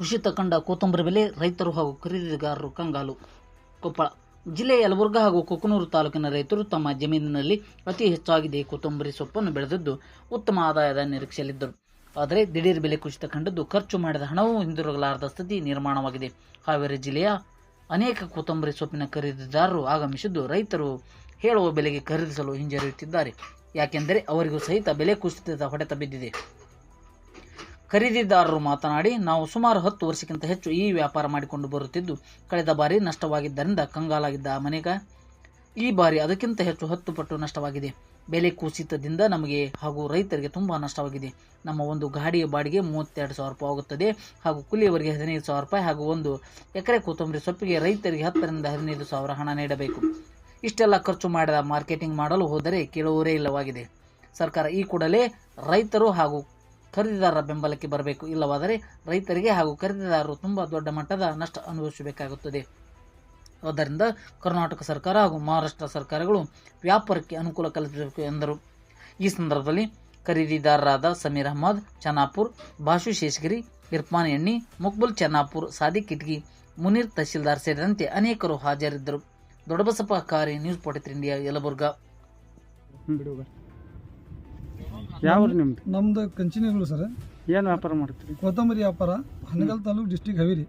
ಕುಸಿತ ಕಂಡ ಕೊತ್ತಂಬರಿ ಬೆಲೆ ರೈತರು ಹಾಗೂ ಖರೀದಿಗಾರರು ಕಂಗಾಲು. ಕೊಪ್ಪಳ ಜಿಲ್ಲೆಯ ಯಲಬುರ್ಗ ಹಾಗೂ ಕೊಕ್ಕನೂರು ತಾಲೂಕಿನ ರೈತರು ತಮ್ಮ ಜಮೀನಿನಲ್ಲಿ ಅತಿ ಹೆಚ್ಚಾಗಿದೆ ಕೊತ್ತಂಬರಿ ಸೊಪ್ಪನ್ನು ಬೆಳೆದಿದ್ದು ಉತ್ತಮ ಆದಾಯದ ನಿರೀಕ್ಷೆಯಲ್ಲಿದ್ದರು. ಆದರೆ ದಿಢೀರ್ ಬೆಲೆ ಕುಸಿತ ಕಂಡದ್ದು ಖರ್ಚು ಮಾಡಿದ ಹಣವೂ ಹಿಂದಿರುಗಲಾರದ ಸ್ಥಿತಿ ನಿರ್ಮಾಣವಾಗಿದೆ. ಹಾವೇರಿ ಜಿಲ್ಲೆಯ ಅನೇಕ ಕೊತ್ತಂಬರಿ ಸೊಪ್ಪಿನ ಖರೀದಿದಾರರು ಆಗಮಿಸಿದ್ದು ರೈತರು ಹೇಳುವ ಬೆಲೆಗೆ ಖರೀದಿಸಲು ಹಿಂಜರಿಯುತ್ತಿದ್ದಾರೆ. ಯಾಕೆಂದರೆ ಅವರಿಗೂ ಸಹಿತ ಬೆಲೆ ಕುಸಿತದ ಹೊಡೆತ ಬಿದ್ದಿದೆ. ಖರೀದಿದಾರರು ಮಾತನಾಡಿ, ನಾವು ಸುಮಾರು ಹತ್ತು ವರ್ಷಕ್ಕಿಂತ ಹೆಚ್ಚು ಈ ವ್ಯಾಪಾರ ಮಾಡಿಕೊಂಡು ಬರುತ್ತಿದ್ದು, ಕಳೆದ ಬಾರಿ ನಷ್ಟವಾಗಿದ್ದರಿಂದ ಕಂಗಾಲಾಗಿದ್ದ ಆ ಮನೆಗ ಈ ಬಾರಿ ಅದಕ್ಕಿಂತ ಹೆಚ್ಚು ಹತ್ತು ಪಟ್ಟು ನಷ್ಟವಾಗಿದೆ. ಬೆಲೆ ಕುಸಿತದಿಂದ ನಮಗೆ ಹಾಗೂ ರೈತರಿಗೆ ತುಂಬ ನಷ್ಟವಾಗಿದೆ. ನಮ್ಮ ಒಂದು ಗಾಡಿಯ ಬಾಡಿಗೆ ಮೂವತ್ತೆರಡು ಸಾವಿರ ರೂಪಾಯಿ ಆಗುತ್ತದೆ ಹಾಗೂ ಕೂಲಿಯವರಿಗೆ ಹದಿನೈದು ಸಾವಿರ ರೂಪಾಯಿ ಹಾಗೂ ಒಂದು ಎಕರೆ ಕೊತ್ತಂಬರಿ ಸೊಪ್ಪಿಗೆ ರೈತರಿಗೆ ಹತ್ತರಿಂದ ಹದಿನೈದು ಸಾವಿರ ಹಣ ನೀಡಬೇಕು. ಇಷ್ಟೆಲ್ಲ ಖರ್ಚು ಮಾಡಿದ ಮಾರ್ಕೆಟಿಂಗ್ ಮಾಡಲು ಹೋದರೆ ಕೇಳುವರೇ ಇಲ್ಲವಾಗಿದೆ. ಸರ್ಕಾರ ಈ ಕೂಡಲೇ ರೈತರು ಹಾಗೂ ಖರೀದಿದಾರರ ಬೆಂಬಲಕ್ಕೆ ಬರಬೇಕು. ಇಲ್ಲವಾದರೆ ರೈತರಿಗೆ ಹಾಗೂ ಖರೀದಿದಾರರು ತುಂಬ ದೊಡ್ಡ ಮಟ್ಟದ ನಷ್ಟ ಅನುಭವಿಸಬೇಕಾಗುತ್ತದೆ. ಆದ್ದರಿಂದ ಕರ್ನಾಟಕ ಸರ್ಕಾರ ಹಾಗೂ ಮಹಾರಾಷ್ಟ್ರ ಸರ್ಕಾರಗಳು ವ್ಯಾಪಾರಕ್ಕೆ ಅನುಕೂಲ ಕಲ್ಪಿಸಬೇಕು ಎಂದರು. ಈ ಸಂದರ್ಭದಲ್ಲಿ ಖರೀದಿದಾರರಾದ ಸಮೀರ್ ಅಹಮದ್, ಚನ್ನಾಪುರ್ ಬಾಷು ಶೇಷಗಿರಿ ಇರ್ಫಾನ್ ಎಣ್ಣಿ, ಮುಕ್ಬುಲ್ ಚನ್ನಾಪುರ್, ಸಾದಿಕ್ ಇಟ್ಗಿ ಮುನೀರ್ ತಹಶೀಲ್ದಾರ್ ಸೇರಿದಂತೆ ಅನೇಕರು ಹಾಜರಿದ್ದರು. ದೊಡ್ಡಬಸಪ್ಪ ಕಾರಿ ನ್ಯೂಸ್ ಫೋರ್ಟಿ ಇಂಡಿಯಾ ಯಲಬುರ್ಗಾ. ಯಾವ ನಿಮ್ದು ನಮ್ದು? ಕಂಚಿನಿಗಳು ಸರ್. ಏನು ವ್ಯಾಪಾರ ಮಾಡ್ತೀರಿ? ಕೊತ್ತಂಬರಿ ವ್ಯಾಪಾರ ಹನಗಲ್ ತಾಲೂಕು ಡಿಸ್ಟಿಕ್ ಹವೇರಿ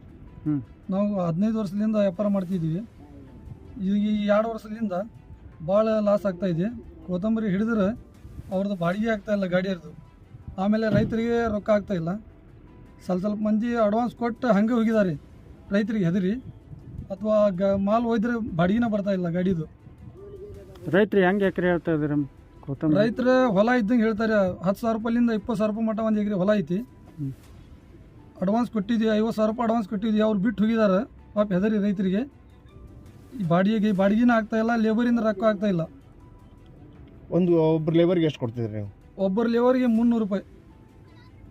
ಹ್ಞೂ ನಾವು ಹದಿನೈದು ವರ್ಷದಿಂದ ವ್ಯಾಪಾರ ಮಾಡ್ತಿದ್ದೀವಿ. ಈಗ ಈ ಎರಡು ವರ್ಷದಿಂದ ಭಾಳ ಲಾಸ್ ಆಗ್ತಾ ಇದೆ. ಕೊತ್ತಂಬರಿ ಹಿಡಿದ್ರೆ ಅವ್ರದ್ದು ಬಾಡಿಗೆ ಆಗ್ತಾ ಇಲ್ಲ ಗಾಡಿಯರ್ದು ಆಮೇಲೆ ರೈತರಿಗೆ ರೊಕ್ಕ ಆಗ್ತಾ ಇಲ್ಲ. ಸ್ವಲ್ಪ ಸ್ವಲ್ಪ ಮಂದಿ ಅಡ್ವಾನ್ಸ್ ಕೊಟ್ಟು ಹಂಗೆ ಹೋಗಿದ್ದಾರೆ. ರೈತರಿಗೆ ಹೆದರಿ. ಅಥವಾ ಗ ಮಾಲ್ ಹೋಯ್ದ್ರೆ ಬಾಡಿಗೆನ ಬರ್ತಾ ಇಲ್ಲ ಗಾಡಿದು. ರೈತರು ಹೆಂಗೆ ಎಕರೆ ಹೇಳ್ತಾ ಇದ್ದೀರ? ಕೊತ್ತಂಬರಿ ರೈತರ ಹೊಲ ಇದ್ದಂಗೆ ಹೇಳ್ತಾರೆ ಹತ್ತು ಸಾವಿರ ರೂಪಾಯಿಂದ ಇಪ್ಪತ್ತು ಸಾವಿರ ರೂಪಾಯಿ ಮಟ್ಟ ಒಂದು ಎಕರೆ ಹೊಲ ಐತಿ. ಅಡ್ವಾನ್ಸ್ ಕೊಟ್ಟಿದ್ವಿ ಐವತ್ತು ಸಾವಿರ ರೂಪಾಯಿ ಅಡ್ವಾನ್ಸ್ ಕೊಟ್ಟಿದ್ವಿ ಅವ್ರು ಬಿಟ್ಟು ಹೋಗಿದ್ದಾರೆ ಪಾಪ ಹೆದರಿ ರೈತರಿಗೆ. ಈ ಬಾಡಿಗೆಗೆ ಬಾಡಿಗೆನೂ ಆಗ್ತಾ ಇಲ್ಲ ಲೇಬರಿಂದ ರೊಕ್ಕ ಆಗ್ತಾ ಇಲ್ಲ. ಒಂದು ಒಬ್ಬರು ಲೇಬರ್ಗೆ ಎಷ್ಟು ಕೊಡ್ತಿದ್ರಿ ನೀವು? ಒಬ್ಬರು ಲೇಬರ್ಗೆ ಮುನ್ನೂರು ರೂಪಾಯಿ.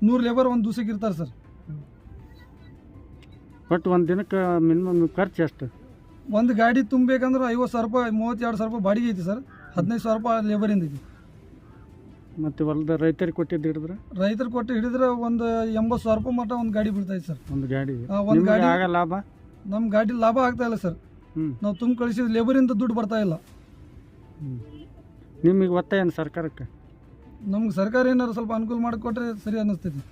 ನೂರು ಲೇಬರ್ ಒಂದು ದಿವಸಕ್ಕೆ ಇರ್ತಾರೆ ಸರ್. ಬಟ್ ಒಂದು ದಿನಕ್ಕೆ ಮಿನಿಮಮ್ ಖರ್ಚು ಎಷ್ಟು? ಒಂದು ಗಾಡಿ ತುಂಬಬೇಕಂದ್ರೆ ಐವತ್ತು ಸಾವಿರ ರೂಪಾಯಿ ಮೂವತ್ತೆರಡು ಸಾವಿರ ರೂಪಾಯಿ ಬಾಡಿಗೆ ಐತಿ ಸರ್. ಹದಿನೈದು ಸಾವಿರ ರೂಪಾಯಿ ಲೇಬರಿಂದ ಐತಿ ಮತ್ತು ಹೊಲದ ರೈತರಿಗೆ ಕೊಟ್ಟಿದ್ದು ಹಿಡಿದ್ರೆ ರೈತರು ಕೊಟ್ಟು ಹಿಡಿದ್ರೆ ಒಂದು ಎಂಬತ್ತು ಸಾವಿರ ರೂಪಾಯಿ ಮಟ್ಟ ಒಂದು ಗಾಡಿ ಬೀಳ್ತೈತೆ ಸರ್ ಒಂದು ಗಾಡಿ ಆ, ಒಂದ್ ನಿಮ್ಗೆ ಗಾಡಿ- ಆಗ ಲಾಭ ನಮ್ಮ ಗಾಡಿ ಲಾಭ ಆಗ್ತಾ ಇಲ್ಲ ಸರ್ ಹ್ಞೂ ನಾವು ತುಂಬ ಕಳಿಸಿದ ಲೇಬರಿಂದ ದುಡ್ಡು ಬರ್ತಾ ಇಲ್ಲ ನಿಮಗೆ ಒತ್ತಾಯ ಏನು ಸರ್ಕಾರಕ್ಕೆ ನಮ್ಗೆ ಸರ್ಕಾರ ಏನಾರು ಸ್ವಲ್ಪ ಅನುಕೂಲ ಮಾಡಿಕೊಟ್ರೆ ಸರಿ ಅನ್ನಿಸ್ತೈತಿ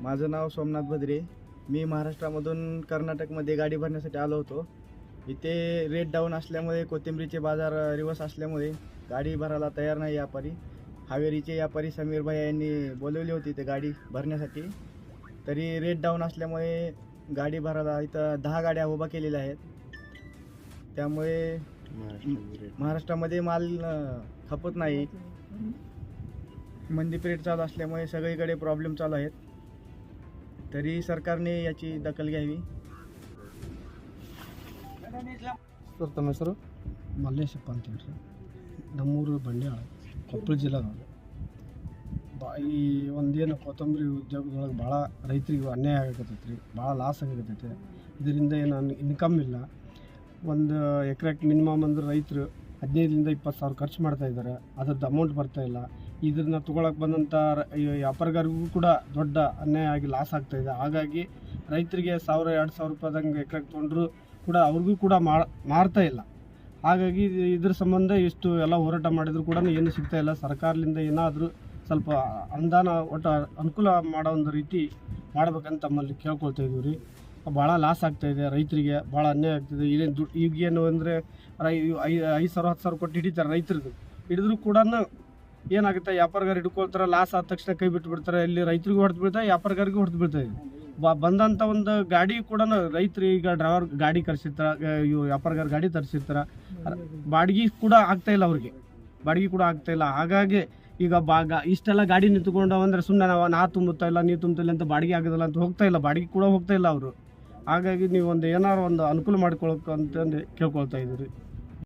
माझं नाव सोमनाथ भद्रे मी महाराष्ट्रामधून कर्नाटकमध्ये गाडी भरण्यासाठी आलो होतो इथे रेट डाऊन असल्यामुळे कोथिंबरीचे बाजार रिवर्स असल्यामुळे गाडी भरायला तयार नाही व्यापारी हावेरीचे व्यापारी समीर भाई यांनी बोलवली होती इथे गाडी भरण्यासाठी. तरी रेट डाऊन असल्यामुळे गाडी भरायला इथं दहा गाड्या उभा केलेल्या आहेत. त्यामुळे महाराष्ट्रामध्ये माल अं, खपत नाही. मंदी पिरियड चालू असल्यामुळे सगळीकडे प्रॉब्लेम चालू आहेत. तरी सरकारने याची दखल घ्यावी. ಸರ್, ತಮ್ಮ ಹೆಸರು? ಮಲ್ಲೇಶಪ್ಪ ಅಂತೇಳಿ ಸರ್. ನಮ್ಮೂರು ಬಂಡ್ಯಾಳ ಕೊಪ್ಪಳ ಜಿಲ್ಲಾದವರು ಬಾ ಈ ಒಂದೇನು ಕೊತ್ತಂಬರಿ ಉದ್ಯೋಗದೊಳಗೆ ಭಾಳ ರೈತರಿಗೆ ಅನ್ಯಾಯ ಆಗಕತ್ತೈತೆ ರೀ ಭಾಳ ಲಾಸ್ ಆಗಕತ್ತೈತೆ. ಇದರಿಂದ ಏನು ಇನ್ಕಮ್ ಇಲ್ಲ. ಒಂದು ಎಕ್ರೆಗೆ ಮಿನಿಮಮ್ ಅಂದ್ರೆ ರೈತರು ಹದಿನೈದರಿಂದ ಇಪ್ಪತ್ತು ಸಾವಿರ ಖರ್ಚು ಮಾಡ್ತಾ ಇದ್ದಾರೆ. ಅದ್ರದ್ದು ಅಮೌಂಟ್ ಬರ್ತಾ ಇಲ್ಲ. ಇದನ್ನ ತೊಗೊಳಕ್ಕೆ ಬಂದಂಥ ವ್ಯಾಪಾರಿಗಾರಿಗೂ ಕೂಡ ದೊಡ್ಡ ಅನ್ಯಾಯ ಆಗಿ ಲಾಸ್ ಆಗ್ತಾಯಿದೆ ಹಾಗಾಗಿ ರೈತರಿಗೆ ಸಾವಿರ, ಎರಡು ಸಾವಿರ ರೂಪಾಯಿದಂಗೆ ಎಕ್ರೆಗೆ ತೊಗೊಂಡ್ರು ಕೂಡ ಅವ್ರಿಗೂ ಕೂಡ ಮಾರ್ತಾ ಇಲ್ಲ. ಹಾಗಾಗಿ ಇದು- ಇದ್ರ ಸಂಬಂಧ ಇಷ್ಟು ಎಲ್ಲ ಹೋರಾಟ ಮಾಡಿದ್ರು ಕೂಡ ಏನು ಸಿಗ್ತಾ ಇಲ್ಲ. ಸರ್ಕಾರದಿಂದ ಏನಾದರೂ ಸ್ವಲ್ಪ ಅನುದಾನ ಒಟ್ಟು ಅನುಕೂಲ ಮಾಡೋ ಒಂದು ರೀತಿ ಮಾಡ್ಬೇಕಂತ ತಮ್ಮಲ್ಲಿ ಕೇಳ್ಕೊಳ್ತಾ ಇದೀವಿ ರೀ ಭಾಳ ಲಾಸ್ ಆಗ್ತಾ ಇದೆ ರೈತರಿಗೆ, ಭಾಳ ಅನ್ಯಾಯ ಆಗ್ತಿದೆ. ಏನೇನು ದುಡ್ಡು ಈಗೇನು ಅಂದರೆ ರೈ ಐದು ಸಾವಿರ, ಹತ್ತು ಸಾವಿರ ಕೊಟ್ಟು ಹಿಡಿತಾರೆ ರೈತರದ್ದು ಹಿಡಿದ್ರು ಕೂಡ ಏನಾಗುತ್ತೆ? ವ್ಯಾಪಾರಗಾರ ಹಿಡ್ಕೊಳ್ತಾರೆ, ಲಾಸ್ ಆದ ತಕ್ಷಣ ಕೈ ಬಿಟ್ಟು ಬಿಡ್ತಾರೆ ಇಲ್ಲಿ ರೈತರಿಗೂ ಹೊಡೆದು ಬೀಳ್ತಾರೆ ವ್ಯಾಪಾರಗಾರಿಗೂ ಹೊಡೆದು ಬೀಳ್ತಾ ಬ ಬಂದಂಥ ಒಂದು ಗಾಡಿ ಕೂಡ ರೈತರು ಈಗ ಡ್ರೈವರ್ ಗಾಡಿ ಕರ್ಸಿರ್ತಾರೆ ಇವು ವ್ಯಾಪಾರಗಾರ ಗಾಡಿ ತರಿಸಿರ್ತಾರೆ. ಬಾಡಿಗೆ ಕೂಡ ಆಗ್ತಾ ಇಲ್ಲ ಅವ್ರಿಗೆ. ಬಾಡಿಗೆ ಕೂಡ ಆಗ್ತಾ ಇಲ್ಲ. ಹಾಗಾಗಿ ಈಗ ಬಾಗ, ಇಷ್ಟೆಲ್ಲ ಗಾಡಿ ನಿಂತ್ಕೊಂಡು ಅಂದ್ರೆ ಸುಮ್ಮನೆ ನಾವು ನಾ ತುಂಬುತ್ತಾ ಇಲ್ಲ, ನೀ ತುಂಬುತ್ತಿಲ್ಲ ಅಂತ ಬಾಡಿಗೆ ಆಗೋದಿಲ್ಲ ಅಂತ ಹೋಗ್ತಾ ಇಲ್ಲ. ಬಾಡಿಗೆ ಕೂಡ ಹೋಗ್ತಾ ಇಲ್ಲ ಅವರು. ಹಾಗಾಗಿ ನೀವು ಒಂದು ಏನಾರು ಒಂದು ಅನುಕೂಲ ಮಾಡ್ಕೊಳಕ್ಕೆ ಅಂತಂದು ಕೇಳ್ಕೊಳ್ತಾ ಇದ್ದೀರಿ.